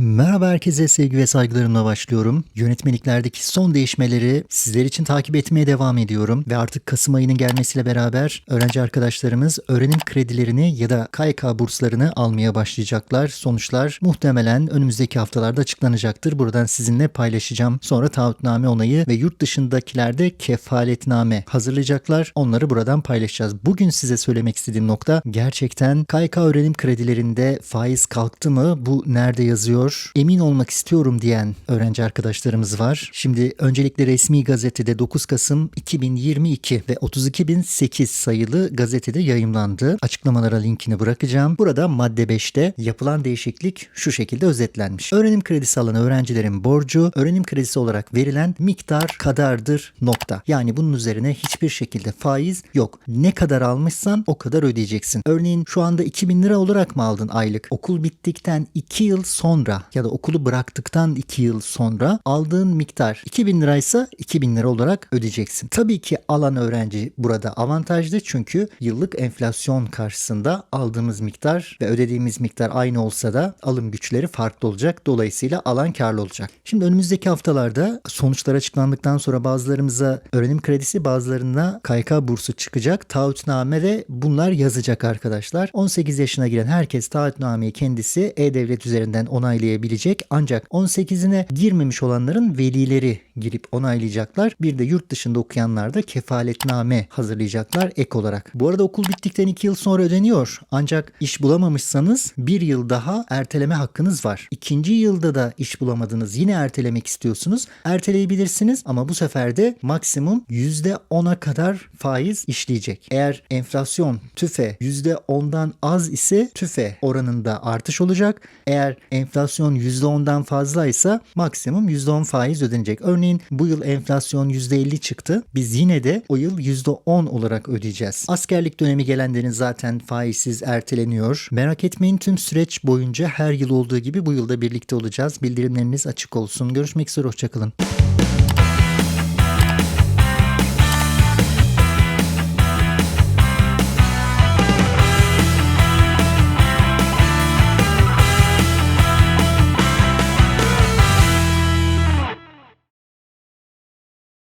Merhaba herkese sevgi ve saygılarımla başlıyorum. Yönetmeliklerdeki son değişmeleri sizler için takip etmeye devam ediyorum. Ve artık Kasım ayının gelmesiyle beraber öğrenci arkadaşlarımız öğrenim kredilerini ya da KYK burslarını almaya başlayacaklar. Sonuçlar muhtemelen önümüzdeki haftalarda açıklanacaktır. Buradan sizinle paylaşacağım. Sonra taahhütname onayı ve yurt dışındakiler de kefaletname hazırlayacaklar. Onları buradan paylaşacağız. Bugün size söylemek istediğim nokta gerçekten KYK öğrenim kredilerinde faiz kalktı mı? Bu nerede yazıyor? Emin olmak istiyorum diyen öğrenci arkadaşlarımız var. Şimdi öncelikle resmi gazetede 9 Kasım 2022 ve 32.008 sayılı gazetede yayımlandı. Açıklamalara linkini bırakacağım. Burada madde 5'te yapılan değişiklik şu şekilde özetlenmiş. Öğrenim kredisi alan öğrencilerin borcu öğrenim kredisi olarak verilen miktar kadardır nokta. Yani bunun üzerine hiçbir şekilde faiz yok. Ne kadar almışsan o kadar ödeyeceksin. Örneğin şu anda 2000 lira olarak mı aldın aylık? Okul bittikten 2 yıl sonra ya da okulu bıraktıktan 2 yıl sonra aldığın miktar 2000 liraysa 2000 lira olarak ödeyeceksin. Tabii ki alan öğrenci burada avantajlı çünkü yıllık enflasyon karşısında aldığımız miktar ve ödediğimiz miktar aynı olsa da alım güçleri farklı olacak. Dolayısıyla alan karlı olacak. Şimdi önümüzdeki haftalarda sonuçlar açıklandıktan sonra bazılarımıza öğrenim kredisi bazılarına KYK bursu çıkacak. Taahhütname ve bunlar yazacak arkadaşlar. 18 yaşına giren herkes taahhütnameyi kendisi e-devlet üzerinden onaylayabilecek. Ancak 18'ine girmemiş olanların velileri girip onaylayacaklar. Bir de yurt dışında okuyanlar da kefaletname hazırlayacaklar ek olarak. Bu arada okul bittikten 2 yıl sonra ödeniyor. Ancak iş bulamamışsanız bir yıl daha erteleme hakkınız var. İkinci yılda da iş bulamadınız yine ertelemek istiyorsunuz. Erteleyebilirsiniz ama bu sefer de maksimum %10'a kadar faiz işleyecek. Eğer enflasyon tüfe %10'dan az ise tüfe oranında artış olacak. Eğer enflasyon %10'dan fazlaysa maksimum %10 faiz ödenecek. Örneğin bu yıl enflasyon %50 çıktı. Biz yine de o yıl %10 olarak ödeyeceğiz. Askerlik dönemi gelenlerin zaten faizsiz erteleniyor. Merak etmeyin tüm süreç boyunca her yıl olduğu gibi bu yılda birlikte olacağız. Bildirimleriniz açık olsun. Görüşmek üzere hoşçakalın.